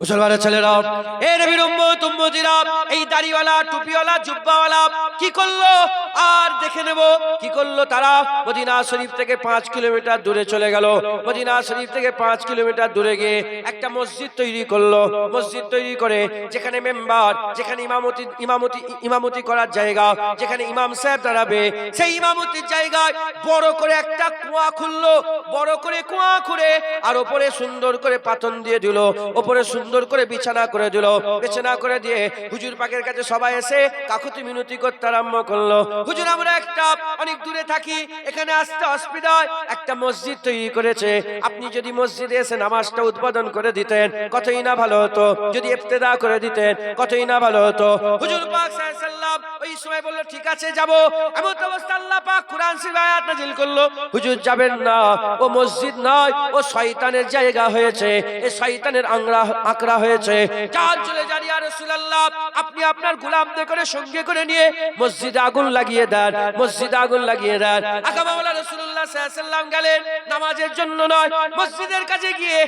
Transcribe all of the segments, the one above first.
মুসলমানের ছেলেরা এ নবীর উম্মত উম্মতিরা এই দাড়িওয়ালা টুপিওয়ালা জুব্বাওয়ালা কি করল? আর দেখে নেব কি করল তারা। মদিনা শরীফ থেকে পাঁচ কিলোমিটার দূরে চলে গেল। মদিনা শরীফ থেকে পাঁচ কিলোমিটার দূরে গিয়ে একটা মসজিদ তৈরি করল। মসজিদ তৈরি করে যেখানে মেম্বার, যেখানে ইমামতি ইমামতি ইমামতি করার জায়গা, যেখানে ইমাম সাহেব দাঁড়াবে, সেই ইমামতির জায়গায় বড় করে একটা কুয়া খুললো। বড় করে কুয়া খুঁড়ে আর ওপরে সুন্দর করে পাতন দিয়ে দিল। ওপরে সুন্দর করে বিছানা করে দিল। বিছানা করে দিয়ে হুজুর পাকের কাছে সবাই এসে কাকুতি মিনতি করতে আরম্ভ করল। হুজুর, আমরা একটা অনেক দূরে থাকি, এখানে আসতে অসুবিধা একটা মসজিদ তৈরি করেছে। আপনি যদি মসজিদে এসে নামাজটা উদ্বোধন করে দিতেন, কতই না ভালো হতো। যদি ইফতেদা করে দিতেন, কতই না ভালো হতো। হুজুর পাক সাল্লাল্লাহু ওই সময় বলল, ঠিক আছে, যাব। এমন অবস্থা আল্লাহ পাক কোরআন শরীফ আয়াত নাযিল করল। হুজুর, যাবেন না। ও মসজিদ নয়, ও শয়তানের জায়গা হয়েছে। এই শয়তানের আংরা আকরা হয়েছে। যান চলে যান ইয়া রাসূলুল্লাহ। আপনি আপনার গোলামদের করে সঙ্গে করে নিয়ে মসজিদে আগুন লাগিয়ে দেন, মসজিদে আগুন লাগিয়ে দেন। গেলেন, নামাজের জন্য নয়, মসজিদের কাছে গিয়ে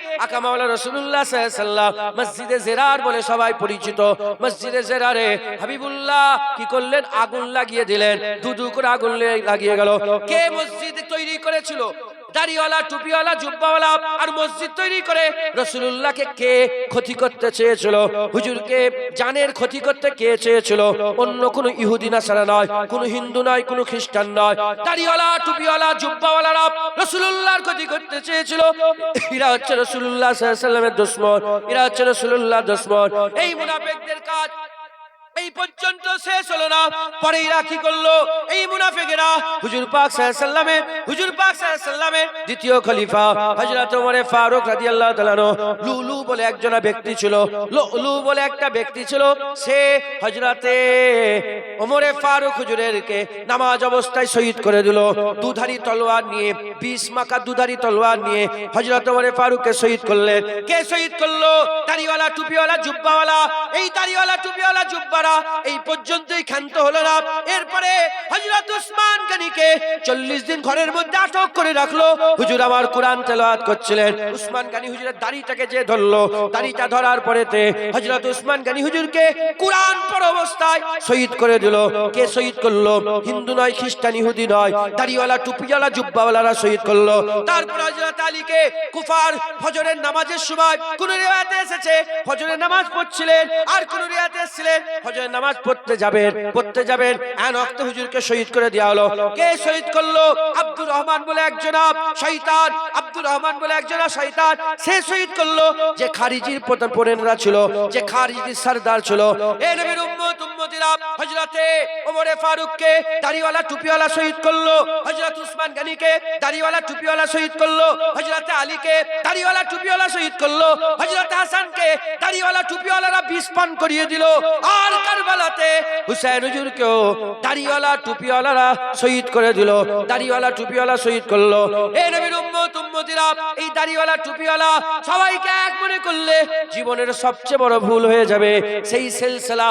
মসজিদে জেরার বলে সবাই পরিচিত। মসজিদে জেরারে হাবিবুল্লাহ কি করলেন? আগুন লাগিয়ে দিলেন, দুদু করে আগুন লাগিয়ে গেল। কে মসজিদ তৈরি করেছিল? দাড়িওয়ালা, টুপিওয়ালা, জুব্বাওয়ালা আর মসজিদ তৈরি করে রসুল্লাহকে কে ক্ষতি করতে চেয়েছিল? হুজুরকে জানের ক্ষতি করতে কে চেয়েছিল? অন্য কোন ইহুদি নাসারা নয়, কোন হিন্দু নয়, কোন খ্রিস্টান নয়। দাড়িওয়ালা, টুপিওয়ালা জুব্বাওয়ালা জুব্বাওয়ালারা রসুল্লাহর ক্ষতি করতে চেয়েছিল। এরা হচ্ছে রসুল্লাহ সাল্লামের দুশ্মন, এরা হচ্ছে রসুল্লাহ দুশ্মন। এই মুনাফেকদের কাজ এই পর্যন্ত শেষ হলো না। পরে এরা কি করল? এই মুনাফিকেরা হুজুর পাক সাল্লামে, হুজুর পাক সাল্লামের দ্বিতীয় খলিফা হযরত ওমরে ফারুক রাদিয়াল্লাহু তাআলা লুলু বলে একজন ব্যক্তি ছিল। লুলু বলে একটা ব্যক্তি ছিল, সে হযরতে ওমরে ফারুক হুজুরেরকে নামাজ অবস্থায় শহীদ করে দিল। দুধারি তলোয়ার নিয়ে, বিশ মাকা দুধারি তলোয়ার নিয়ে হযরত ওমরে ফারুককে শহীদ করলেন। কে শহীদ করল? দাড়িওয়ালা, টুপিওয়ালা, জুব্বাওয়ালা। এই দাড়িওয়ালা, টুপিওয়ালা, জুব্বারা এই পর্যন্তই ক্ষান্ত হলো না। এরপরে হযরত উসমান গনিকে চল্লিশ দিন ঘরের মধ্যে আটক করে রাখল। হুজুর আমার কোরআন তেলাওয়াত করছিলেন। উসমান গানি হুজুরের দাড়িটাকে যে ধরলো, দাড়িটা ধরার পরেতে হযরত উসমান গানি হুজুরকে কোরআন পড় অবস্থায় শহীদ করে দিল। কে শহীদ করল? হিন্দু নয়, খ্রিস্টান, ইহুদি নয়, দাড়িওয়ালা, টুপিওয়ালা, জুব্বাওয়ালারা শহীদ করল। তারপর হযরত আলীকে কুফার ফজরের নামাজের সময় কোন রিওয়ায়াতে এসেছে? ফজরের নামাজ পড়ছিলেন আর কোন রিওয়ায়াতে এসেছিলেন? ফজরের নামাজ পড়তে যাবেন পড়তে যাবেন। এন অক্ত হুজুরকে শহীদ করে দেওয়া হলো। কে শহীদ করল? আব্দুর রহমান বলে একজন শয়তান। আব্দুর রহমান বলে একজন শয়তান। সে শহীদ করল যে খারিজির প্রধান পরেনরা ছিল, যে খারিজির সরদার ছিল। এ নবীর হযরতে ওমরে দাড়িওয়ালা টুপিওয়ালা শহীদ করল। হযরত উসমান দাড়িওয়ালা টুপিওয়ালা শহীদ করল। দাড়িওয়ালা টুপিওয়ালা শহীদ করল। হাসানকে দাড়িওয়ালা টুপিওয়ালারা বিষ পান করিয়ে দিল। আর কারবালাতে হুসাইন দাড়িওয়ালা টুপিওয়ালারা শহীদ করে দিল। দাড়িওয়ালা টুপিওয়ালা শহীদ করল। নবীর উম্মত, উম্মতিরা, এই দাড়িওয়ালা টুপিওয়ালা সবাইকে এক মনে করলে জীবনের সবচেয়ে বড় ভুল হয়ে যাবে। সেই সিলসিলা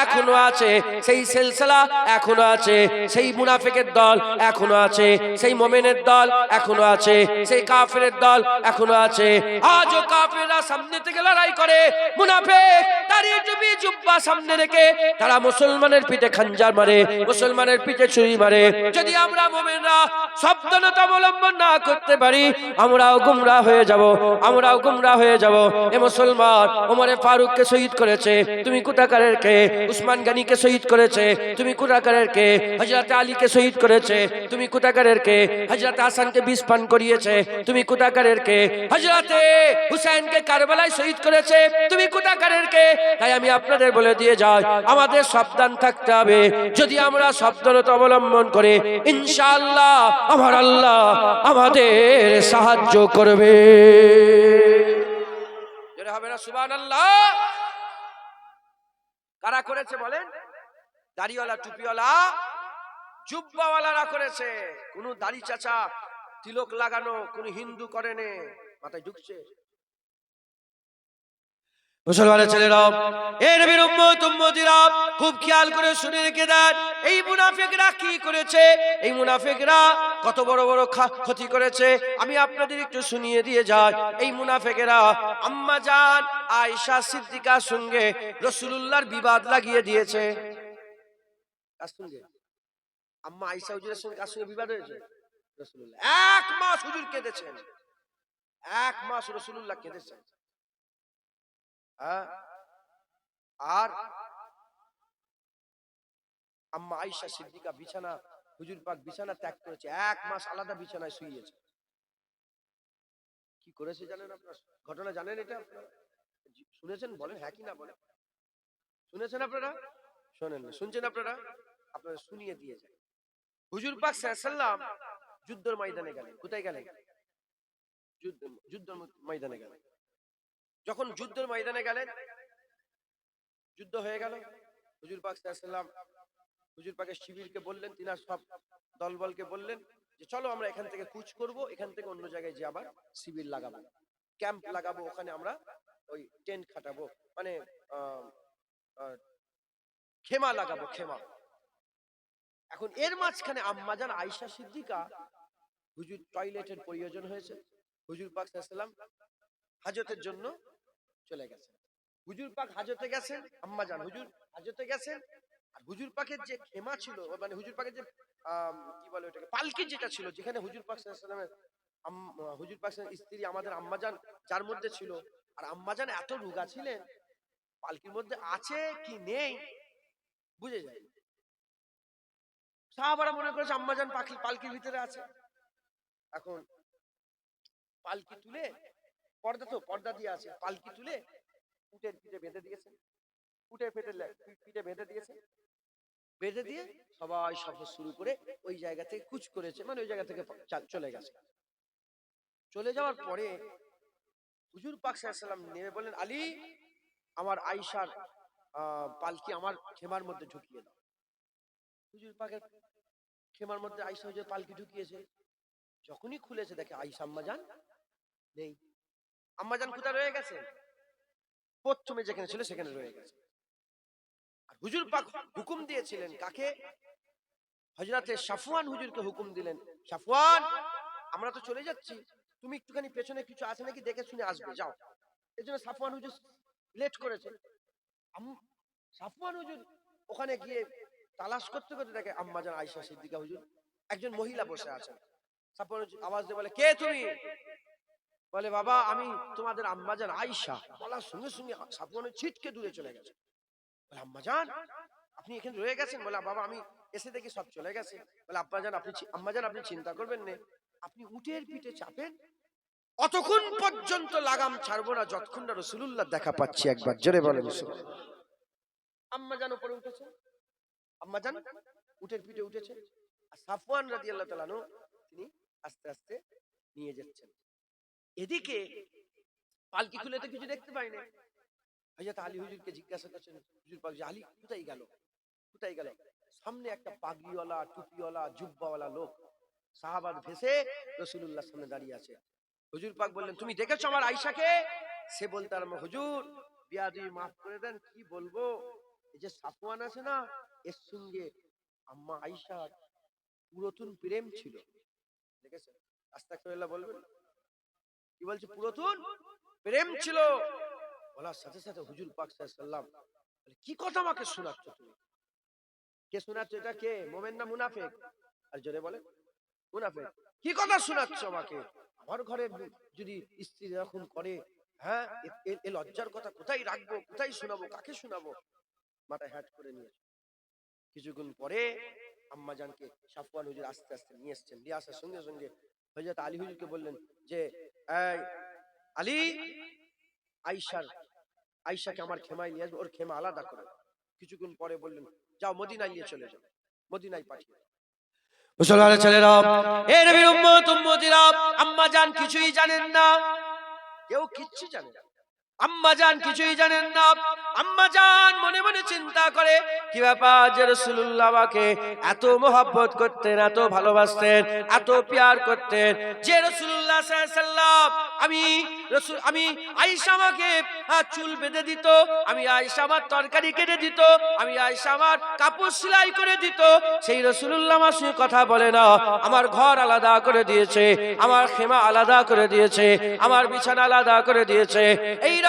এখনও আছে, সেই সিলসিলা এখনও আছে, সেই মুনাফিকের দল এখনও আছে, সেই মোমেনের দল এখনও আছে, সেই কাফের দল এখনও আছে। আজও কাফেররা সামনে থেকে লড়াই করে, মুনাফিক দাঁড়িয়ে টুপি জুব্বা সামনে রেখে তারা মুসলমানের পিঠে খাঞ্জার মারে, মুসলমানের পিঠে ছুরি মারে। যদি আমরা মোমেনরা সাবধানতা অবলম্বন না করতে পারি, আমরাও গুমরা হয়ে যাব, আমরাও গুমরা হয়ে যাব। এ মুসলমান, ওমরে ফারুককে শহীদ করেছে, তুমি কুটাকারের কে? উসমান গানিকে শহীদ করেছে, তুমি কুটাকারের কে? হযরত আলীকে শহীদ করেছে, তুমি কুটাকারের কে? হযরত হাসানকে বিষ করিয়েছে, তুমি কুটাকারের কে? হযরতে হুসাইনকে কারবালায় শহীদ করেছে, তুমি কুটাকারের কে? তাই আমি আপনাদের বলে দিয়ে যাই, আমাদের সাবধান থাকতে হবে। যদি আমরা সাবধানতা অবলম্বন করে, ইনশাআল্লাহ আমার আল্লাহ আমাদের সাহায্য করবে। হবে না, সুবহানাল্লাহ। কারা করেছে বলেন? দাড়িওয়ালা, টুপিওয়ালা। জুব্বাওয়ালারা করেছে। কোন দাড়ি চাচা, তিলক লাগানো, কোন হিন্দু করেনে মাথায় ঢুকছে। মুসলমানের ছেলেরা নবীর উম্মত খুব খেয়াল করে শুনে রেখে দেন, এই মুনাফিকরা কি করেছে? এই মুনাফিকরা কত বড় বড় ক্ষতি করেছে? আমি আপনাদের একটু শুনিয়ে দিয়ে যাই। এই মুনাফিকেরা আম্মা জান, আয়েশা, সিদ্দিকার সঙ্গে রসুলুল্লাহর বিবাদ লাগিয়ে দিয়েছে। আম্মা আয়েশা হুজুরের সঙ্গে কার সঙ্গে বিবাদ হয়েছে? রসুলুল্লাহ। এক মাস হুজুর কেঁদেছেন। এক মাস রসুলুল্লাহ কেঁদেছেন? আর আম্মা আয়েশা সিদ্দিকা বিছানা, হুজুর পাক বিছানা ত্যাগ করেছে। এক মাস আলাদা বিছানায় শুইয়েছে। কি করেছে জানেন ঘটনা জানেন এটা শুনেছেন? বলেন হ্যাঁ কি না বলেন? শুনেছেন আপনারা? শোনেন না, শুনছেন আপনারা? আপনারা শুনিয়ে দিয়ে যায় হুজুর পাক সাল্লাম যুদ্ধের ময়দানে গেলেন। কোথায় গেলেন? যুদ্ধ যুদ্ধের ময়দানে গেলেন। যখন যুদ্ধের ময়দানে গেলেন, যুদ্ধ হয়ে গেল। হুজুর পাক সাল্লাম হুজুর পাকের শিবিরকে বললেন, তিনার সব দলবলকে বললেন যে, চলো আমরা এখান থেকে কুচ করব, এখান থেকে অন্য জায়গায় যে আবার শিবির লাগাবো। ক্যাম্প লাগাবো, ওখানে আমরা ওই টেন্ট খাটাবো মানে খেমা লাগাবো, খেমা। এখন এর মাঝখানে আম্মাজান আয়েশা সিদ্দিকা হুজুর টয়লেটের প্রয়োজন হয়েছে। হুজুর পাক সাল্লাম হাজতের জন্য চলে গেছেন হুজুর পাক হাজতে গেছেন, আম্মা জান, হুজুর হাজতে গেছেন, আর হুজুর পাকের যে খেমা ছিল মানে হুজুর পাকের যে কি বলে ওটাকে, পালকি যেটা ছিল, যেখানে হুজুর পাক সাল্লামের হুজুর পাক স্ত্রী আমাদের আম্মা আম্মাজান যার মধ্যে ছিল, আর আম্মাজান এত রোগা ছিলেন, পালকির মধ্যে আছে কি নেই, বুঝে যায় সাহাবারা মনে করেছে আম্মাজান পাখি, পালকির ভিতরে আছে। এখন পালকি তুলে পর্দা তো, পর্দা দিয়ে আছে। পালকি তুলে উটের পিঠে বেঁধে দিয়েছে। উটের পেটে পিঠে বেঁধে দিয়েছে। বেঁধে দিয়ে সবাই সফর শুরু করে ওই জায়গা থেকে কুচ করেছে। মানে ওই জায়গা থেকে চলে গেছে। চলে যাওয়ার পরে হুজুর পাক সাল্লাম নেমে বললেন, আলী, আমার আইসার পালকি আমার খেমার মধ্যে ঢুকিয়ে দাও। হুজুর পাকের খেমার মধ্যে আইসা হুজুর পালকি ঢুকিয়েছে। যখনই খুলেছে, দেখে আইসা আম্মা যান, নেই। আম্মাজান কোথায় রয়ে গেছে? প্রথমে যেখানে ছিল সেখানে রয়ে গেছে। আর হুজুর পাক হুকুম দিয়েছিলেন কাকে? হজরতে সাফওয়ান হুজুরকে হুকুম দিলেন সাফওয়ান আমরা তো চলে যাচ্ছি। তুমি একটুখানি পেছনে কিছু আছে নাকি দেখে শুনে আসবে, যাও। এই জন্য সাফওয়ান হুজুর লেট করেছে। সাফওয়ান হুজুর ওখানে গিয়ে তালাশ করতে করতে দেখে আম্মাজান আয়েশা সিদ্দিকা হুজুর একজন মহিলা বসে আছেন। সাফওয়ান হুজুর আওয়াজ দিয়ে বলে, কে তুমি? বলে, বাবা, আমি তোমাদের আম্মাজান আয়েশা। বলার সঙ্গে সঙ্গে সাফওয়ান ছিটকে দূরে চলে গেছে। বলে, আম্মাজান, আপনি এখানে রয়ে গেছেন? বলে, বাবা, আমি এসে দেখি সব চলে গেছে। বলে, আব্বাজান, আপনি আম্মাজান, আপনি চিন্তা করবেন না। আপনি উটের পিঠে চাপেন। অতক্ষণ পর্যন্ত লাগাম ছাড়বো না, যতক্ষণ না রসুলুল্লাহ দেখা পাচ্ছি একবার। জোরে বলেন আম্মাজান উপরে উঠেছে। আম্মাজান উটের পিঠে উঠেছে। আর সাফওয়ান রাদিয়াল্লাহু তাআলা তিনি আস্তে আস্তে নিয়ে যাচ্ছেন। এদিকে পালকি খুলে তো কিছু দেখতে পাই না হযরত আলী হুজুরকে জিজ্ঞাসা করছেন, হুজুর পাক আলী, কোথায় গেল? কোথায় গেল? সামনে একটা পাগড়িওয়ালা, টুপিওয়ালা, জুব্বাওয়ালা লোক সাহাবাদ ভেসে রসুলুল্লাহ সামনে দাঁড়িয়ে আছে। হুজুর পাক বললেন, তুমি দেখেছ আমার আয়েশাকে? সে বলতে আরম্ভ, হুজুর, বিয়াদি মাফ করে দেন, কি বলব? এই যে সাফওয়ান আছে না, এর সঙ্গে আম্মা আয়েশার পুরাতন প্রেম ছিল। দেখেছেন? আস্তাগফিরুল্লাহ বলবেন কি বলছে, পুরাতন? প্রেম ছিল। বলার সাথে সাথে হুজুর পাক সাল্লাম কি কথা আমাকে শোনাচ্ছ তুমি? কে শোনাচ্ছ এটা কে? মোমেন না মুনাফেক? আর জোরে বলে, মুনাফেক, কি কথা শোনাচ্ছ আমাকে? আমার ঘরে যদি স্ত্রী এরকম করে হ্যাঁ এ- লজ্জার কথা কোথায় রাখব? কোথায় শোনাবো? কাকে শোনাবো? মাথায় হ্যাট করে নিয়ে কিছুক্ষণ পরে আম্মাজানকে সাফওয়ান হুজুর আস্তে আস্তে নিয়ে এসছেন। নিয়ে আসার সঙ্গে সঙ্গে হযরত আলী হুজুরকে বললেন যে এই আলী আইসার আইসাকে আমার খেমায় নিয়ে আসবে ওর খেমা আলাদা করে কিছুক্ষণ পরে বললেন যাও মদিনায় নিয়ে চলে যাও মদিনায় পাঠিয়ে। মুসলমানের ছেলেরা এ নবীর উম্মত উম্মতিরা আম্মা জান কিছুই জানেন না। কেউ কিচ্ছু জানে না। আম্মা জান কিছুই জানেন না। আম্মা জান মনে মনে চিন্তা করে, কি ব্যাপার যে রসুল্লাহ আমাকে এত মোহাব্বত করতেন, এত ভালোবাসতেন, এত প্যার করতেন? যে রসুল্লাহ আমি রসুল, আমি আয়েশা আমাকে চুল বেঁধে দিত, আমি আয়েশা আমার তরকারি কেটে দিত, আমি আয়েশা আমার কাপড় সেলাই করে দিত, সেই রসুল্লাহ আমার সঙ্গে কথা বলে না। আমার ঘর আলাদা করে দিয়েছে, আমার খেমা আলাদা করে দিয়েছে, আমার বিছানা আলাদা করে দিয়েছে। এই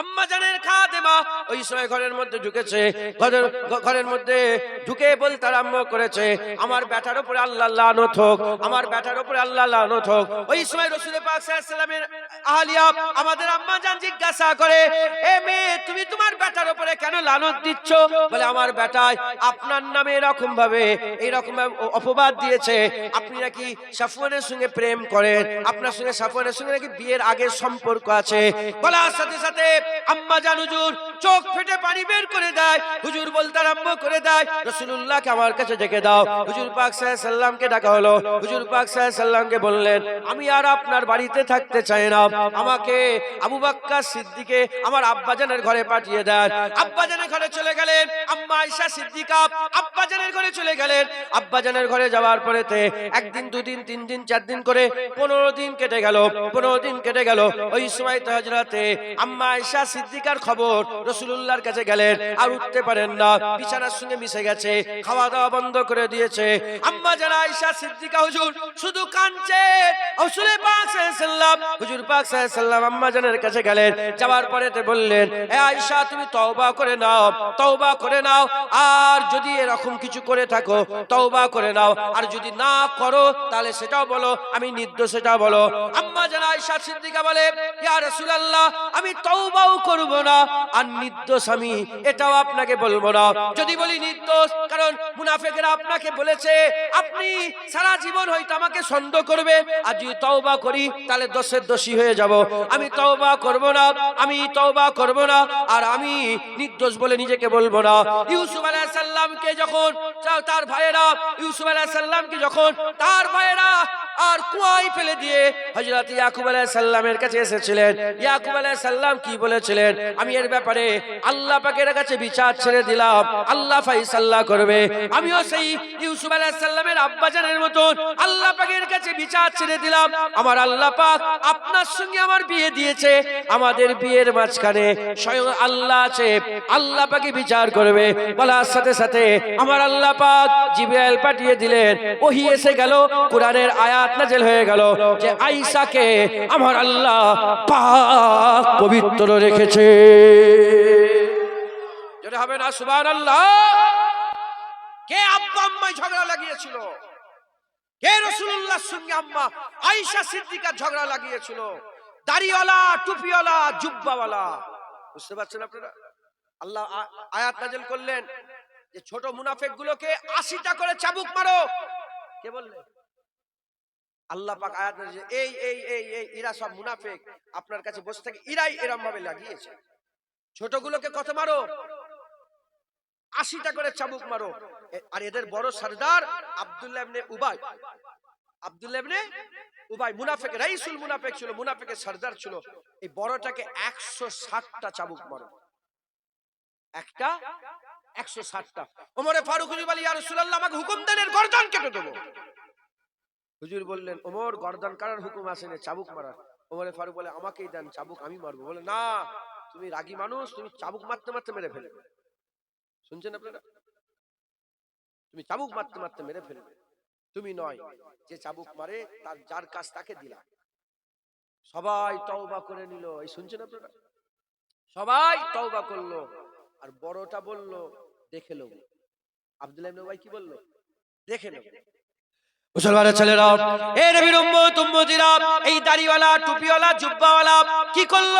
আম্মা জানের খাদেমা ওই সময় ঘরের মধ্যে ঢুকেছে। ঘরের ঘরের মধ্যে ঢুকে বলতে আরম্ভ করেছে, আমার ব্যাটার উপরে আল্লাহ লানত হোক, আমার ব্যাটার উপরে আল্লাহ লানত হোক। ওই সময় রসুল পাক সাল্লামের আহলিয়া আমাদের আম্মা জান জিজ্ঞাসা করে, এ মেয়ে, তুমি তোমার ব্যাটার উপরে কেন লানত দিচ্ছ? বলে, আমার বেটায় আপনার নামে এরকম ভাবে এইরকম অপবাদ দিয়েছে। আপনি নাকি সাফওয়ানের সঙ্গে প্রেম করেন, আপনার সঙ্গে সাফওয়ানের সঙ্গে নাকি বিয়ের আগের সম্পর্ক আছে। বলার সাথে সাথে আম্মা জান হুজুর, চোখ ফেটে পানি বের করে দেয়। হুজুর বলতে আরম্ভ করে দেয় রসুল্লাহকে আমার কাছে ডেকে দাও। হুজুর পাক সাল্লামকে ডাকা হলো। হুজুর পাক সাল্লামকে বললেন, আমি আর আপনার বাড়িতে থাকতে চাই না। আমাকে আবু বাক্কার সিদ্দিকে আমার আব্বাজানের ঘরে পাঠিয়ে দেন। আব্বাজানের ঘরে চলে গেলেন, আম্মা আয়েশা সিদ্দিকা আব্বাজানের ঘরে চলে গেলেন। আব্বাজানের ঘরে যাওয়ার পরেতে একদিন, দুদিন, তিন দিন, চার দিন করে পনেরো দিন কেটে গেল, পনেরো দিন কেটে গেল। ওই সময় তো হজরতে আম্মা আয়েশা সিদ্দিকার খবর রসুলুল্লাহর কাছে গেলেন আর উঠতে পারেন না। বিছানার সঙ্গে মিশে গেছে খাওয়া দাওয়া বন্ধ করে দিয়েছে। আম্মা জানা আয়েশা সিদ্দিকা, হুজুর, শুধু কাঁদছে। তওবা তওবা যদি এরকম কিছু করে থাকো, তওবা করে নাও। আর যদি না করো, তাহলে সেটাও বলো, আমি নির্দোষ বলো। আম্মা সিদ্দিকা আমি তওবাও করব না। আর নির্দোষ আমি, এটাও আপনাকে বলব না। যদি বলি নির্দোষ, কারণ মুনাফিকরা আপনাকে বলেছে, আপনি সারা জীবন হয়তো আমাকে সন্দেহ করবে। আর যদি তওবা করি, তাহলে দোষের দোষী হয়ে যাব। আমি তওবা করব না, আমি তওবা করব না, আর আমি নির্দোষ বলে নিজেকে বলব না। ইউসুফ আলাইহিস সালামকে যখন, তার ভাইয়েরা, ইউসুফ আলাইহিস সালামকে যখন, তার ভাইয়েরা আর কুয়ায় ফেলে দিয়ে হযরত ইয়াকুব আলাইহিস সালামের কাছে এসেছিলেন। ইয়াকুব আলাইহিস সালাম কি বলেছিলেন? আমি এর ব্যাপারে আল্লাহ পাকের কাছে বিচার ছেড়ে দিলাম। আল্লাহ ফাইসাল্লাহ করবে। আমিও সেই ইউসুফ আলাইহিস সালামের আব্বাজানের মতন আল্লাহ পাকের কাছে বিচার ছেড়ে দিলাম। আমার আল্লাহ পাক আপনার সঙ্গে আমার বিয়ে দিয়েছে। আমাদের বিয়ের মাঝখানে স্বয়ং আল্লাহ আছে। আল্লাহ পাকে বিচার করবে। বলার সাথে সাথে আমার আল্লাহ পাক জিব্রাইল পাঠিয়ে দিলেন। ওহি এসে গেল। কোরআনের আয়াত নাযিল হয়ে গেল যে আয়েশাকে আমার আল্লাহ পাক পবিত্র রেখেছে। যেটা হবে না, সুবহানাল্লাহ। কে আব্বা আম্মায় ঝগড়া লাগিয়েছিল? কে রসুল্লাহর সঙ্গে আম্মা আয়েশা সিদ্দিকা ঝগড়া লাগিয়েছিল? দাড়িওয়ালা, টুপিওয়ালা, জুব্বাওয়ালা। বুঝতে পারছেন আপনারা? আল্লাহ আয়াত নাজেল করলেন যে ছোট মুনাফেক গুলোকে আশিটা করে চাবুক মারো। কে বললেন? আল্লাহ পাক আয়াত এই এই এই এই সব আপনার কাছে বসে থাকে এরম ভাবে লাগিয়েছে। ছোটগুলোকে কত মারো? আশিটা করে চাবুক মারো। আর এদের বড় সর্দার ইবনে উবাই। ইবনে উবাই মুনাফেক, রাইসুল মুনাফেক ছিল, মুনাফেকের সর্দার ছিল। এই বড়টাকে একশো ষাটটা চাবুক মারো। একটা একশো ষাটটা। ওমরে ফারুক বলি ইয়া রাসূলুল্লাহ, আমাকে হুকুম দেন, এর গর্দান কেটে দেবো। হুজুর বললেন, ওমর, গর্দান কাটার হুকুম আসেনি চাবুক মারার। ওমরে ফারুক বলে, আমাকেই দেন, চাবুক আমি মারবো। বলে, না, তুমি রাগী মানুষ, তুমি চাবুক মারতে মারতে মেরে ফেলবে। শুনছেন আপনারা? তুমি চাবুক মারতে মারতে মেরে ফেলবে। তুমি নয়, যে চাবুক মারে, তার যার কাজ তাকে দিলা। সবাই তওবা করে নিল। এই শুনছেন আপনারা? সবাই তওবা করল, আর বড়টা বলল, দেখে নেব আব্দুল্লাহ উবাই কি বলল? দেখে নেব। মুসলমানের ছেলেরা, এ নবীর উম্মত উম্মতিরা, এই দাড়িওয়ালা, টুপিওয়ালা, জুব্বাওয়ালা, কি করল?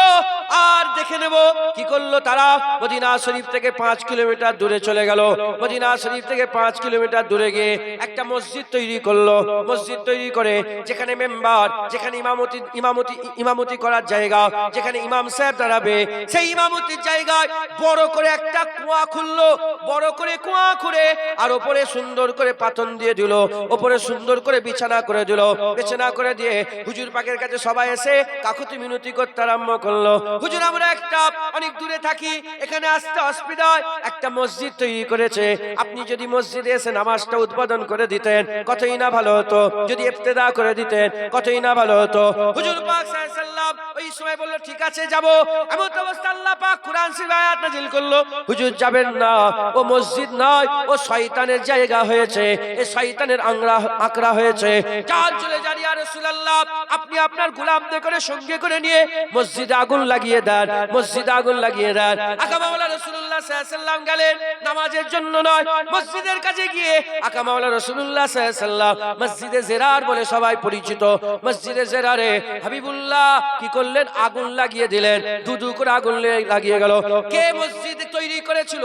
আর দেখে নেব কি করল তারা। মদিনা শরীফ থেকে পাঁচ কিলোমিটার দূরে চলে গেল। মদিনা শরীফ থেকে পাঁচ কিলোমিটার দূরে গিয়ে একটা মসজিদ তৈরি করল। মসজিদ তৈরি করে যেখানে মেম্বার, যেখানে ইমামতি ইমামতি ইমামতি করার জায়গা, যেখানে ইমাম সাহেব দাঁড়াবে, সেই ইমামতির জায়গায় বড় করে একটা কুয়া খুললো। বড় করে কুয়া খুঁড়ে আর ওপরে সুন্দর করে পাতন দিয়ে দিল। ওপরে সুন্দর করে বিছানা করে দিল। বিছানা করে দিয়ে হুজুর পাকের কাছে সবাই এসে কাকুতি মিনতি করতে আরম্ভ করল। হুজুর, আমরা একটা অনেক দূরে থাকি, এখানে আসতে অসুবিধা একটা মসজিদ তৈরি করেছে। আপনি যদি মসজিদে এসে নামাজটা উদ্বোধন করে দিতেন, কতই না ভালো হতো। যদি ইফতেদা করে দিতেন, কতই না ভালো হতো। হুজুর পাক সাল্লাম ওই সময় বলল, ঠিক আছে, যাব। এমন অবস্থা আল্লাহ পাক কোরআন শরীফ আয়াত নাযিল করল। হুজুর, যাবেন না। ও মসজিদ নয়, ও শয়তানের জায়গা হয়েছে। এ শয়তানের আংরা আকরা হয়েছে। যান চলে যান, ইয়া রাসূলুল্লাহ, আপনি আপনার গোলামদের করে সঙ্গে করে নিয়ে মসজিদে আগুন লাগিয়ে দেন, মসজিদে আগুন লাগিয়ে দেন। আকা মাওলা রাসূলুল্লাহ সাল্লাল্লাহু আলাইহি সাল্লাম গেলেন, নামাজের জন্য নয়, মসজিদের কাছে গিয়ে আকা মাওলা রাসূলুল্লাহ সাল্লাল্লাহু আলাইহি সাল্লাম মসজিদে জেরার বলে সবাই পরিচিত। মসজিদে জেরারে হাবিবুল্লাহ কি করলেন? আগুন লাগিয়ে দিলেন, দুদু করে আগুন লাগিয়ে গেল। কে মসজিদ তৈরি করেছিল?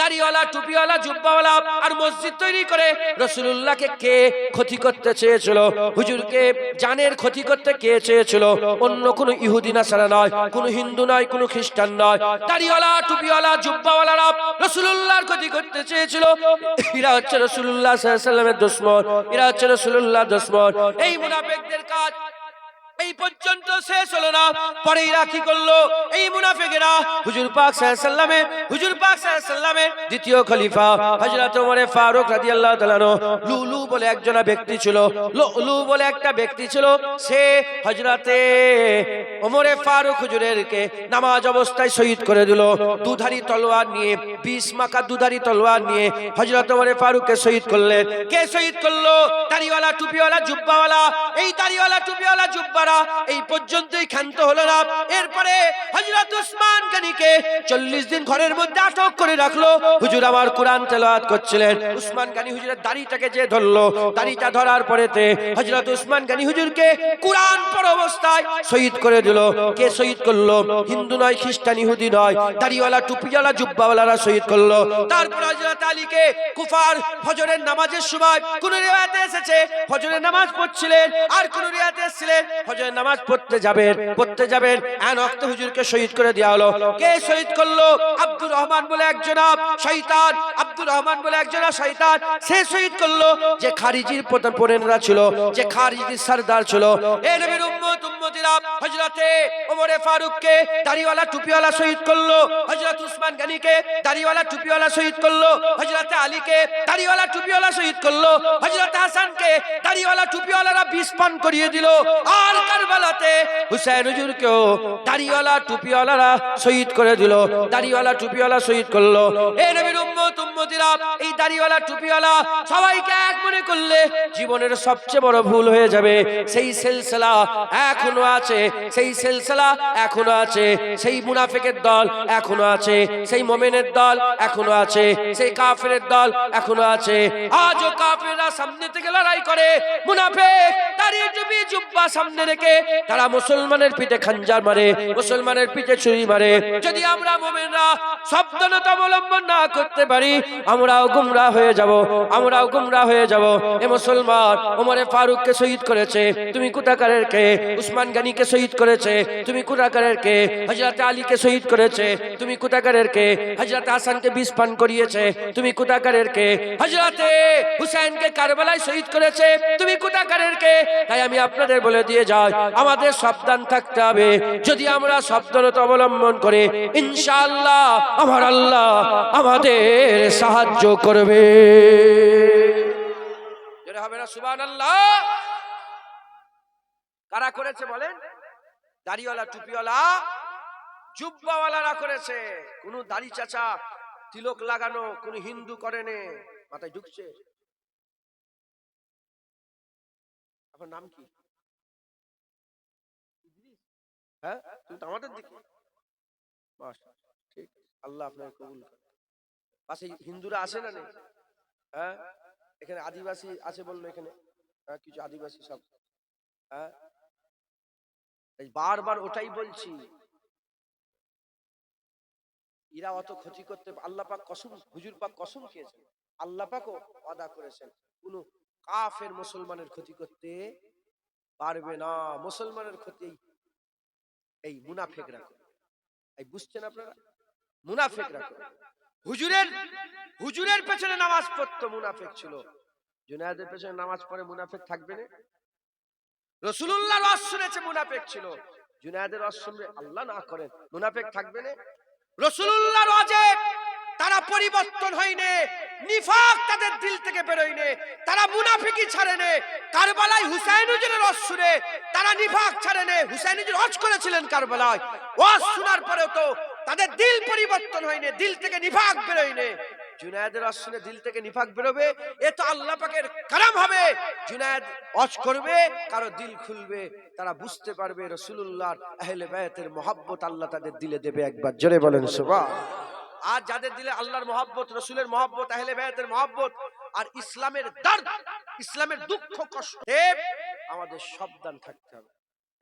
দাড়িওয়ালা, টুপিওয়ালা, জুব্বাওয়ালা আর মসজিদ তৈরি করে রসুল্লাহকে কে ক্ষতি করতে চেয়েছিল? হুজুরকে জানের ক্ষতি করতে কে চেয়েছিল? অন্য কোন ইহুদি নাসারা নয়, কোন হিন্দু নয়, কোন খ্রিস্টান নয়। দাড়িওয়ালা, টুপিওয়ালা, জুব্বাওয়ালারা রসুল্লাহর ক্ষতি করতে চেয়েছিল। এরা হচ্ছে রসুল্লাহ সাল্লামের দুশ্মন, এরা হচ্ছে রসুল্লাহ দুশ্মন। এই মুনাফেকদের কাজ এই পর্যন্ত শেষ হলো না। পরে এরা কি করল এই মুনাফিকেরা। হুজুর পাক সাল্লামে হুজুর পাক সাল্লামের দ্বিতীয় খলিফা, হযরত ওমরে ফারুক রাদিয়াল্লাহু তাআলা লুলু বলে একজন ব্যক্তি ছিল, লুলু বলে একটা ব্যক্তি ছিল, সে হযরতে ওমরে ফারুক হুজুরেরকে নামাজ অবস্থায় শহীদ করে দিল। দুধারি তলোয়ার নিয়ে, বিশ মাকা দুধারি তলোয়ার নিয়ে হযরত ওমরে ফারুককে শহীদ করলেন। কে শহীদ করল? দাড়িওয়ালা, টুপিওয়ালা, জুব্বাওয়ালা। এই দাড়িওয়ালা, টুপিওয়ালা, জুব্বারা এই পর্যন্তই ক্ষান্ত হলো না। এরপরে হযরত উসমান গনিকে চল্লিশ দিন ঘরের মধ্যে আটক করে রাখল। হুজুর আমার কোরআন করছিলেন। উসমান গানি হুজুরের দাড়িটাকে যে ধরলো, দাড়িটা ধরার পরেতে হযরত উসমান গানি হুজুরকে কোরআন পড় অবস্থায় শহীদ করে দিল। কে শহীদ করল? হিন্দু নয়, খ্রিস্টান, ইহুদি নয়, দাড়িওয়ালা, টুপিওয়ালা, জুব্বাওয়ালারা শহীদ করল। তারপর হযরত আলীকে কুফার ফজরের নামাজের সময় কোন রিওয়ায়াতে এসেছে? ফজরের নামাজ পড়ছিলেন আর কোন রিওয়ায়াতে এসেছিলেন? ফজরের নামাজ পড়তে যাবেন পড়তে যাবেন। এন অক্ত হুজুরকে শহীদ করে দেওয়া হলো। কে শহীদ করল? আব্দুর রহমান বলে একজন শয়তান। আব্দুর রহমান বলে একজন শয়তান, সে শহীদ করল যে খারিজির পরেনরা ছিল, যে খারিজির সরদার ছিল। এ নবীর উম্মত, উম্মতিরা হযরতে ওমরে ফারুককে দাড়িওয়ালা টুপিওয়ালা শহীদ করল, হযরত উসমান গনিকে দাড়িওয়ালা টুপিওয়ালা শহীদ করল, হযরতে আলীকে দাড়িওয়ালা টুপিওয়ালা শহীদ করল, হযরত হাসানকে দাড়িওয়ালা টুপিওয়ালারা বিষ করিয়ে দিল। আর কারবালাতে হুসাইন হুজুরকেও দাড়িওয়ালা টুপিওয়ালারা শহীদ করে দিল, দাড়িওয়ালা টুপিওয়ালা শহীদ করল। এ নবীর উম্মত উম্মতিরা এই দাড়িওয়ালা, টুপিওয়ালা সবাইকে এক মনে করলে জীবনের সবচেয়ে বড় ভুল হয়ে যাবে। সেই সিলসিলা এখনও আছে, সেই সিলসিলা এখনও আছে, সেই দল এখনও আছে, সেই মোমেনের দল এখনও আছে, সেই কাফেরের দল এখনও আছে। আজও কাফেররা সামনে থেকে লড়াই করে। মুনাফিক, দাঁড়িয়ে জুব্বা সামনে রেখে তারা মুসলমানের পিঠে খাঞ্জার মারে, মুসলমানের পিঠে ছুরি মারে। যদি আমরা মোমেনরা সাবধানতা অবলম্বন না করতে পারি আমরাও গুমরা হয়ে যাব, আমরাও গুমরা হয়ে যাব। এ মুসলমান, ওমরে ফারুককে শহীদ করেছে, তুমি কুটাকারের কে? উসমান গানিকে শহীদ করেছে, তুমি কুটাকারের কে? হযরত আলীকে শহীদ করেছে, তুমি কুটাকারের কে? হযরত হাসানকে বিষ পান করিয়েছে, তুমি কুটাকারের কে? হযরতে হুসাইনকে কারবালায় শহীদ করেছে, তুমি কুটাকারের কে? তাই আমি আপনাদের বলে দিয়ে যাই, আমাদের সাবধান থাকতে হবে। যদি আমরা সাবধানতা অবলম্বন করে, ইনশাআল্লাহ, আমার আল্লাহ আমাদের সাহায্য করবে। হবে না, সুবহানাল্লাহ। কারা করেছে বলেন? দাড়িওয়ালা, টুপিওয়ালা। জুব্বাওয়ালারা করেছে। কোন দাড়ি চাচা তিলক লাগানো, কোন হিন্দু করেনে মাথায় ঢুকছে। আপনার নাম কি? হ্যাঁ তুমি তো আমাদের দিকে। আল্লাহ আপনার কবুল করে পাশে হিন্দুরা আসে না নেই হ্যাঁ? এখানে আদিবাসী আছে বলল এখানে। হ্যাঁ কিছু আদিবাসী সব। হ্যাঁ? বারবার ওটাই বলছি। এরা অত ক্ষতি করতে আল্লাহ পাক কসম, হুজুর পাক কসম খেয়েছেন। আল্লাহ পাকও আদা করেছেন। কোন কাফের মুসলমানের ক্ষতি করতে পারবে না। মুসলমানের ক্ষতি এই- মুনাফেকরা এই বুঝছেন আপনারা? মুনাফেকরা করে হুজুরের হুজুরের পেছনে নামাজ পড়তো মুনাফেক ছিল। জুনায়েদের পেছনে নামাজ পড়ে মুনাফেক থাকবে না? রসুলুল্লাহ রস শুনেছে মুনাফেক ছিল। জুনায়েদের রস শুনবে আল্লাহ না করেন, মুনাফেক থাকবে না? রসুলুল্লাহ রজে তারা পরিবর্তন হয়নি নিফাক তাদের দিল থেকে বেরোয়নি তারা মুনাফিকি ছাড়েনি কারবালায় হুসাইন হুজুরের রস শুনে তারা নিফাক ছাড়েনি হুসাইন হুজুর হজ করেছিলেন কারবালায়। ওয়াজ শোনার পরেও তো তাদের দিল পরিবর্তন হয়নি, দিল থেকে নিফাক বেরোয়নি। জুনায়েদের শুনে দিল থেকে নিফাক বেরোবে, এ তো আল্লাহ পাকের কালাম হবে। জুনায়েদ অজ করবে, কারও দিল খুলবে, তারা বুঝতে পারবে রসুল্লাহর আহলে বায়াতের মহাব্বত আল্লাহ তাদের দিলে দেবে একবার। জোরে বলেন, সুবহান। আর যাদের দিলে আল্লাহর মহাব্বত, রসুলের মহাব্বত, আহলে বায়াতের মহাব্বত, আর ইসলামের দর্দ, ইসলামের দুঃখ, কষ্ট আমাদের সাবধান থাকতে হবে।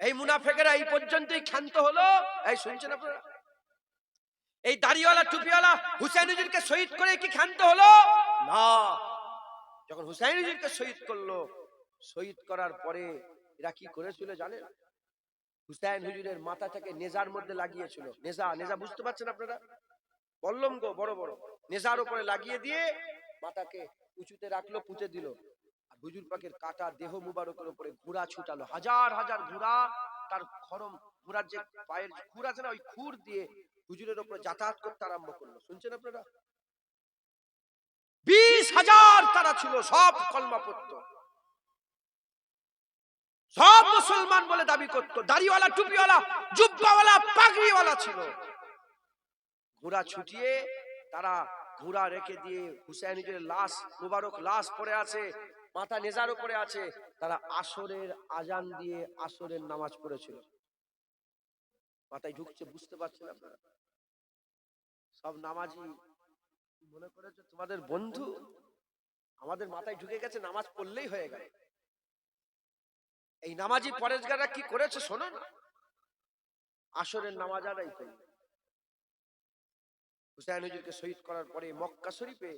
এই মুনাফেকেরা এই পর্যন্তই ক্ষান্ত হলো। এই শুনছেন আপনারা? এই দাড়িওয়ালা, টুপিওয়ালা হুসাইন হুজুরকে শহীদ করে কি ক্ষান্ত হলো? না। যখন হুসাইন হুজুরকে শহীদ করল, শহীদ করার পরে এরা কি করেছিল জানেন? হুসাইন হুজুরের মাথাটাকে নেজার মধ্যে লাগিয়েছিল। নেজা নেজা বুঝতে পারছেন আপনারা? বললম গো, বড় বড়। নেজার উপরে লাগিয়ে দিয়ে মাথাকে উঁচুতে রাখল, পুঁতে দিল। আর হুজুর পাকের কাটা দেহ মুবারকের উপরে ঘোড়া ছুটালো। হাজার হাজার ঘোড়া তার খরম ঘোড়ার যে পায়ের খুর আছে না, ওই খুর দিয়ে হুজুরের উপরে যাতায়াত করতে আরম্ভ করল। শুনছেন আপনারা? বিশ হাজার তারা ছিল সব কলমা পড়তো সব মুসলমান বলে দাবি করত। দাড়িওয়ালা টুপিওয়ালা জুব্বাওয়ালা পাগড়িওয়ালা ছিল। ঘোড়া ছুটিয়ে তারা ঘোড়া রেখে দিয়ে হুসাইনের লাশ মুবারক লাশ পড়ে আছে মাথা নেজার উপরে আছে। তারা আসরের আজান দিয়ে আসরের নামাজ পড়েছিল। মাথায় ঢুকছে, বুঝতে পারছেন আপনারা সব নামাজি মনে করেছে, তোমাদের বন্ধু আমাদের মাথায় ঢুকে গেছে, নামাজ পড়লেই হয়ে গেল। এই নামাজি পরেশগাররা কি করেছে শোনো না? আসরের নামাজ আদায় করল। হুসাইন হুজুরকে শহীদ করার পরে মক্কা শরীফে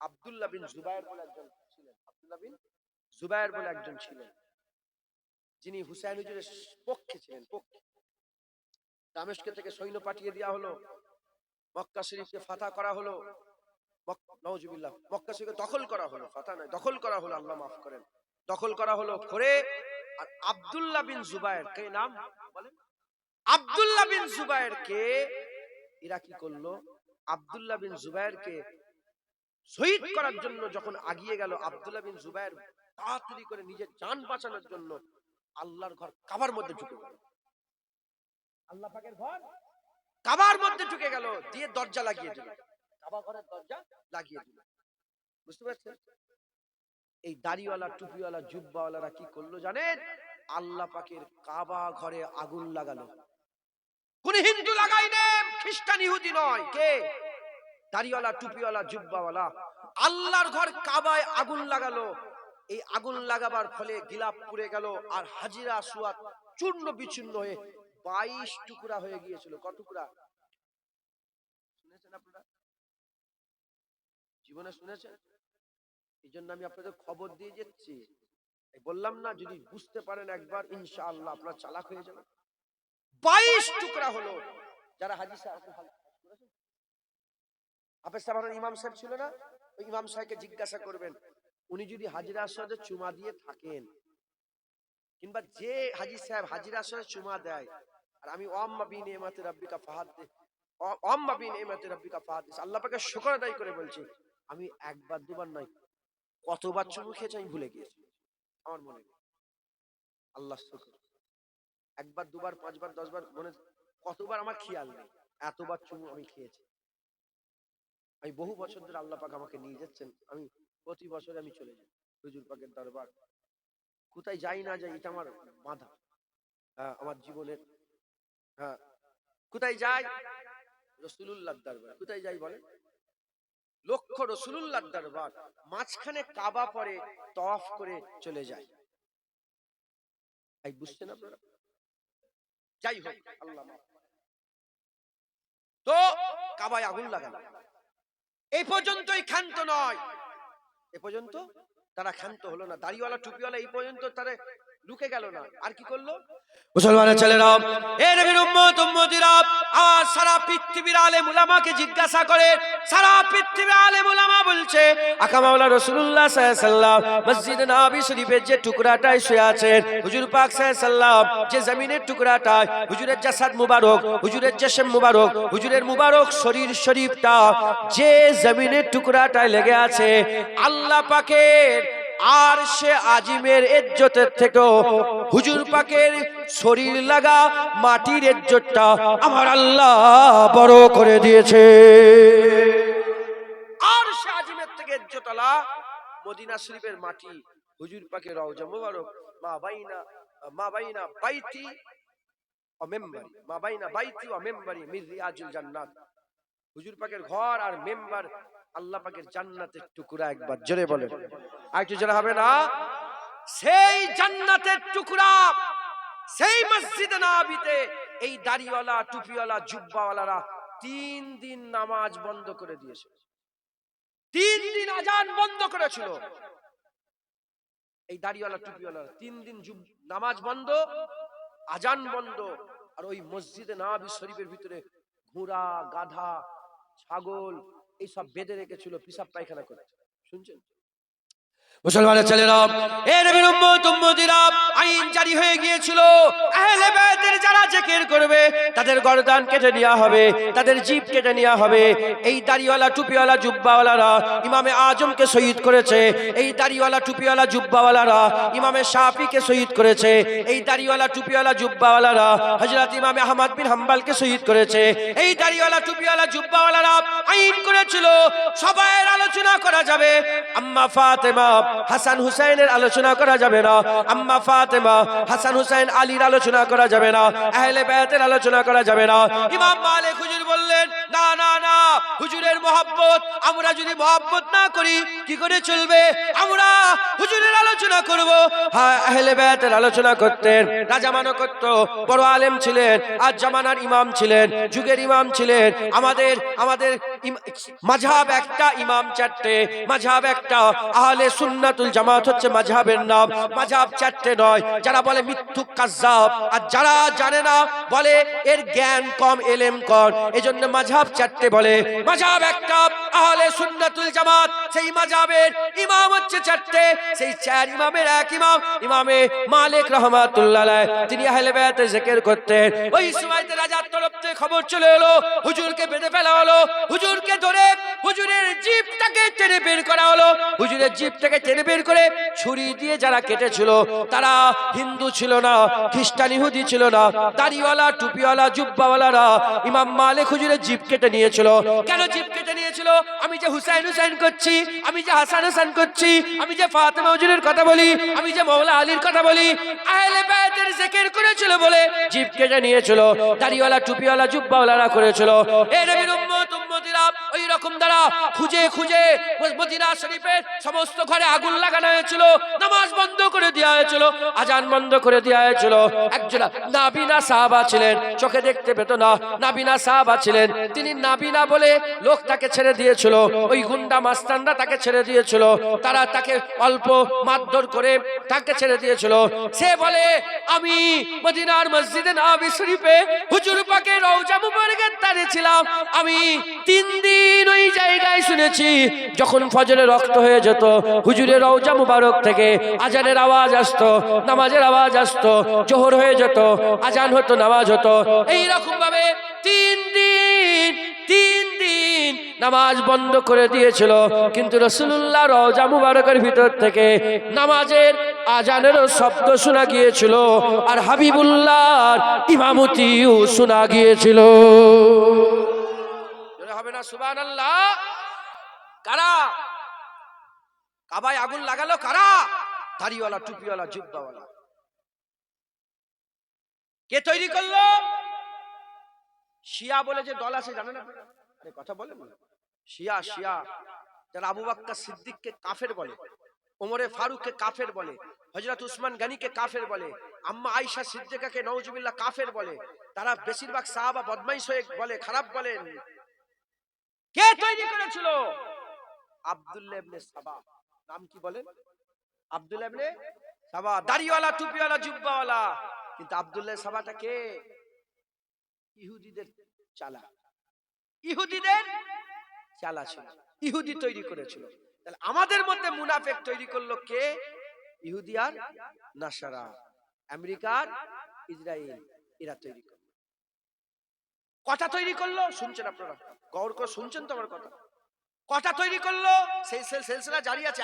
আব্দুল্লাহ বিন জুবায়ের বলে একজন ছিলেন। আব্দুল্লাহ বিন জুবায়ের বলে একজন ছিলেন। যিনি হুসাইন হুজুরের পক্ষে ছিলেন, পক্ষে। দামেস্কে থেকে সৈন্য পাঠিয়ে দেওয়া হলো। মক্কা শরীফকে ফাতা করা হলো। নওজুবিল্লাহ মক্কা শরীফকে দখল করা হলো। নয়, দখল করা হলো। আল্লাহ মাফ করেন। দখল করা হলো করে। আর আব্দুল্লাহ বিন জুবায়ের কে নাম? আব্দুল্লাহ বিন জুবায়ের কি করল। আব্দুল্লাহ বিন জুবায়ের কে শহীদ করার জন্য যখন আগিয়ে গেল, আব্দুল্লাহ বিন জুবায়ের তাড়াতাড়ি করে নিজের যান বাঁচানোর জন্য আল্লাহর ঘর কাবার মধ্যে ঢুকে গেল। আল্লাহ পাকের ঘর। কাবার মধ্যে ঢুকে গেল দিয়ে দরজা লাগিয়ে দিল। কাবা ঘরের দরজা লাগিয়ে দিল। বুঝতে পারছেন? এই দাড়িওয়ালা টুপিওয়ালা জুব্বাওয়ালারা কি করল জানেন? আল্লাহ পাকের কাবা ঘরে আগুন লাগালো। কোন হিন্দু লাগাইনে খ্রিস্টান ইহুদি নয়। কে? দাড়িওয়ালা টুপিওয়ালা জুব্বাওয়ালা। আল্লাহর ঘর কাবায় আগুন লাগালো। এই আগুন লাগাবার ফলে গিলাপ পুড়ে গেল আর হাজিরা সুয়াত চূর্ণ বিচ্ছিন্ন হয়ে বাইশ টুকরা হয়ে গিয়েছিল। কত টুকরা? শুনেছেন আপনারা? জীবনে শুনেছেন? এই জন্য আমি আপনাদের খবর দিয়ে যাচ্ছি। বললাম না, যদি বুঝতে পারেন একবার, ইনশাআল্লাহ আপনার চালাক হয়ে যাবে বাইশ টুকরা হলো। যারা হাজি সাহেব হাফেজ সাহেব ইমাম সাহেব ছিল না? ওই ইমাম সাহেবকে জিজ্ঞাসা করবেন, উনি যদি হাজিরা আসরে চুমা দিয়ে থাকেন, কিংবা যে হাজি সাহেব হাজিরা আসরে চুমা দেয় আর আমি ওয়াম্মা বিন এমাতে রাব্বিকা ফাহাদ দে অ- ওয়াম্মা বিন এমাতে রাব্বিকা ফাহাদ দিস আল্লাহ পাকে শুকর আদায় করে বলছি, আমি একবার দুবার নয়, কতবার চুমু খেয়েছি আমি ভুলে গিয়েছি। আমার মনে নেই। আল্লাহ শুকর। একবার, দুবার, পাঁচবার, দশবার মনে কতবার আমার খেয়াল নেই, এতবার চুমু আমি খেয়েছি। আমি বহু বছর ধরে আল্লাহ পাক আমাকে নিয়ে যাচ্ছেন, আমি প্রতি বছরে আমি চলে যাই হুজুর পাকের দরবার। কোথায় যাই না যাই, এটা আমার বাধা। আমার জীবনের হ্যাঁ। কোথায় যাই রসুলুল্লাহ দরবার। কোথায় যাই বলে লক্ষ্য রসুলুল্লাহ দরবার। মাঝখানে কাবা পরে তফ করে চলে যায়। বুঝছেন আপনারা? যাই হোক, আল্লাহ তো কাবায় আগুন লাগালো এই পর্যন্তই ক্ষান্ত নয়। এ পর্যন্ত? তারা ক্ষান্ত হলো না। দাড়িওয়ালা, টুপিওয়ালা এই পর্যন্ত তারা ঢুকে গেল না। আর কি করল? মুসলমানের ছেলেরা এ নবীর উম্মত, উম্মতিরা আর সারা পৃথিবীর আলেম উলামাকে জিজ্ঞাসা করে, সারা পৃথিবীর আলেম উলামা বলছে, আকা মাওলা রাসূলুল্লাহ সাল্লাম মসজিদ নবী শরীফের যে টুকরাটায় শুয়ে আছেন, হুজুর পাক সাল্লাম যে জমিনের টুকরাটায়, হুজুরের জাসাদ মুবারক, হুজুরের জেসম মুবারক, হুজুরের মুবারক শরীর শরীফটা যে জমিনের টুকরাটায় লেগে আছে, আল্লাহ পাকের আর সে আজিমের ইজ্জতের থেকেও হুজুর পাকের শরীর লাগা মাটির ইজ্জতটা আমার আল্লাহ বড় করে দিয়েছে। আর সে আজিমের থেকে ইজ্জতলা মদিনা শরীফের মাটি হুজুর পাকের রওজা মুবারক, মা বাইনা মা বাইনা বাইতি ও মেম্বারি, মা বাইনা বাইতি ও মেম্বারি মির জান্নাত। হুজুর পাকের ঘর আর মেম্বার আল্লাহ পাকের জান্নাতের টুকরা একবার জোরে বলে আর একটু জোরে হবে না? সেই জান্নাতের টুকরা সেই মসজিদে নবীতে এই দাড়িওয়ালা টুপিওয়ালা জুব্বাওয়ালারা তিন দিন নামাজ বন্ধ করে দিয়েছে তিন দিন আজান বন্ধ করেছিল। এই দাড়িওয়ালা টুপিওয়ালা তিন দিন নামাজ বন্ধ আজান বন্ধ আর ওই মসজিদে নবী শরীফের ভিতরে ঘোড়া গাধা ছাগল এইসব বেঁধে রেখেছিল পিসাব পায়খানা করে। শুনছেন? মুসলমানের ছেলেরা, এ নবীর উম্মত, উম্মতিরা, আইন জারি হয়ে গিয়েছিল। আহলে বাইতের যারা জিকির করবে, তাদের গর্দান কেটে নেওয়া হবে, তাদের জিভ কেটে নেওয়া হবে। এই দাড়িওয়ালা, টুপিওয়ালা, জুব্বাওয়ালারা ইমামে আজমকে শহীদ করেছে। এই দাড়িওয়ালা, টুপিওয়ালা, জুব্বাওয়ালারা ইমামে শাফিকে শহীদ করেছে। এই দাড়িওয়ালা, টুপিওয়ালা, জুব্বাওয়ালারা হযরত ইমামে আহমদ বিন হাম্বলকে শহীদ করেছে। এই দাড়িওয়ালা, টুপিওয়ালা, জুব্বাওয়ালারা আইন করেছিল, সবাইয়ের আলোচনা করা যাবে। আম্মা ফাতেমা হাসান হুসাইনের আলোচনা করা যাবে না। আম্মা ফাতেমা হাসান হুসাইন আলীর আলোচনা করা যাবে না। আহলে বায়াতের আলোচনা করা যাবে না। ইমাম মালিক হুজুর বললেন, না না না, হুজুরের মহব্বত, আমরা যদি মহব্বত না করি, কি করে চলবে? আমরা হুজুরের আলোচনা করব। হ্যাঁ আহলে বায়াতের আলোচনা করতেন, রাজা মানো করত, বড় আলেম ছিলেন, আজ জামানার ইমাম ছিলেন, যুগের ইমাম ছিলেন। আমাদের আমাদের মাঝহাব একটা ইমাম চারটে, মাঝহাব একটা আহলে সুন্নাতুল জামাত হচ্ছে মাঝহাবের নাম। মাঝহাব চারটে নয়, যারা বলে মিথ্যুক কাজ্জাব। আর যারা জানে না, বলে এর জ্ঞান কম, এলেম কম। এজন্য মাঝহাব চারটে বলে। মাঝহাব একটা আহলে সুন্নাতুল জামাত, সেই মাঝহাবের ইমাম হচ্ছে চারটে। সেই চার ইমামের এক ইমাম, ইমামে মালিক রহমাতুল্লাহ তিনি আহলে বায়াতে জিকির করতেন। ওই সময়তে রাজার তরফ থেকে খবর চলে এলো, হুজুরকে বেঁধে ফেলা হলো। হুজুরকে ধরে হুজুরের জিপটাকে টেনে বের করা হলো। হুজুরের জিপটাকে টেনে বের করে ছুরি দিয়ে যারা কেটেছিল, তারা হিন্দু ছিল না, খ্রিস্টান ইহুদি ছিল না, দাড়িওয়ালা, টুপিওয়ালা, জুব্বাওয়ালারা ইমাম মালিক হুজুরের জিপ কেটে নিয়েছিল। কেন জিপ কেটে নিয়েছিল? আমি যে হুসাইন হুসাইন করছি, আমি যে হাসান হাসান করছি, আমি যে ফাতেমা হুজুরের কথা বলি, আমি যে মৌলা আলীর কথা বলি, আহলে বায়াতের জিকির করেছিল বলে জিপ কেটে নিয়েছিল, দাড়িওয়ালা, টুপিওয়ালা, জুব্বাওয়ালারা করেছিল। এ নবীর উম্মত উম্মতিরা ওই রকম দ্বারা খুঁজে খুঁজে মদিনা শরীফের সমস্ত ঘরে আগুন লাগানো হয়েছিল, নামাজ বন্ধ করে দেওয়া হয়েছিল, আজান বন্ধ করে দেওয়া হয়েছিল। একজন নাবিনা সাহাবা ছিলেন, চোখে দেখতে পেত না, নাবিনা সাহাবা ছিলেন। তিনি নাবিনা বলে লোক তাকে ছেড়ে দিয়েছিল, ওই গুন্ডা মাস্তানরা তাকে ছেড়ে দিয়েছিল, তারা তাকে অল্প মারধর করে তাকে ছেড়ে দিয়েছিল। সে বলে, আমি মদিনার মসজিদে নবী শরীফে হুজুর পাকে রওজা মুবারকের তারে ছিলাম। আমি তিন দিন ওই জায়গায় শুনেছি, যখন ফজরে রক্ত হয়ে যেত, হুজুরের রওজা মুবারক থেকে আজানের আওয়াজ আসতো, নামাজের আওয়াজ আসতো, জোহর হয়ে যেত, আজান হতো, নামাজ হতো। এই রকম ভাবে তিন দিন তিন দিন নামাজ বন্ধ করে দিয়েছিল। কিন্তু রসুল্লাহ রওজা মুবারকের ভিতর থেকে নামাজের আজানেরও শব্দ শোনা গিয়েছিল আর হাবিবুল্লাহর ইমামতিও শোনা গিয়েছিল। হবে না, সুবহানাল্লাহ। কারা? কাবায় আগুন লাগালো কারা? দাড়িওয়ালা, টুপিওয়ালা, জুব্বাওয়ালা। কে তৈরি করল? শিয়া বলে যে দল আছে আপনারা? আরে কথা বলেন না। শিয়া শিয়া। যারা আবু বাক্কা সিদ্দিককে কাফের বলে, ওমরে ফারুককে কাফের বলে হজরত উসমান গানিকে কাফের বলে, আম্মা আয়েশা সিদ্দিকাকে নওজুবিল্লাহ কাফের বলে, তারা বেশিরভাগ সাহাবা বদমাইশ হয়ে বলে, খারাপ বলেন। কে তৈরি করেছিল? আব্দুল্লাহ ইবনে সাবা। নাম কি বলেন? আব্দুল্লাহ ইবনে সাবা। দাড়িওয়ালা টুপিওয়ালা জুব্বাওয়ালা। কিন্তু আব্দুল্লাহ সাবাটা কে? ইহুদিদের চালা। ইহুদিদের চালা ছিল। ইহুদি তৈরি করেছিল। তাহলে আমাদের মধ্যে মুনাফেক তৈরি করল কে? ইহুদি আর নাসারা। আমেরিকার ইসরায়েল এরা তৈরি করল কটা তৈরি করল, শুনছেন আপনারা? গৌর শুনছেন তো আমার কথা? কথা তৈরি করল, সেই সেলসিলা জারি আছে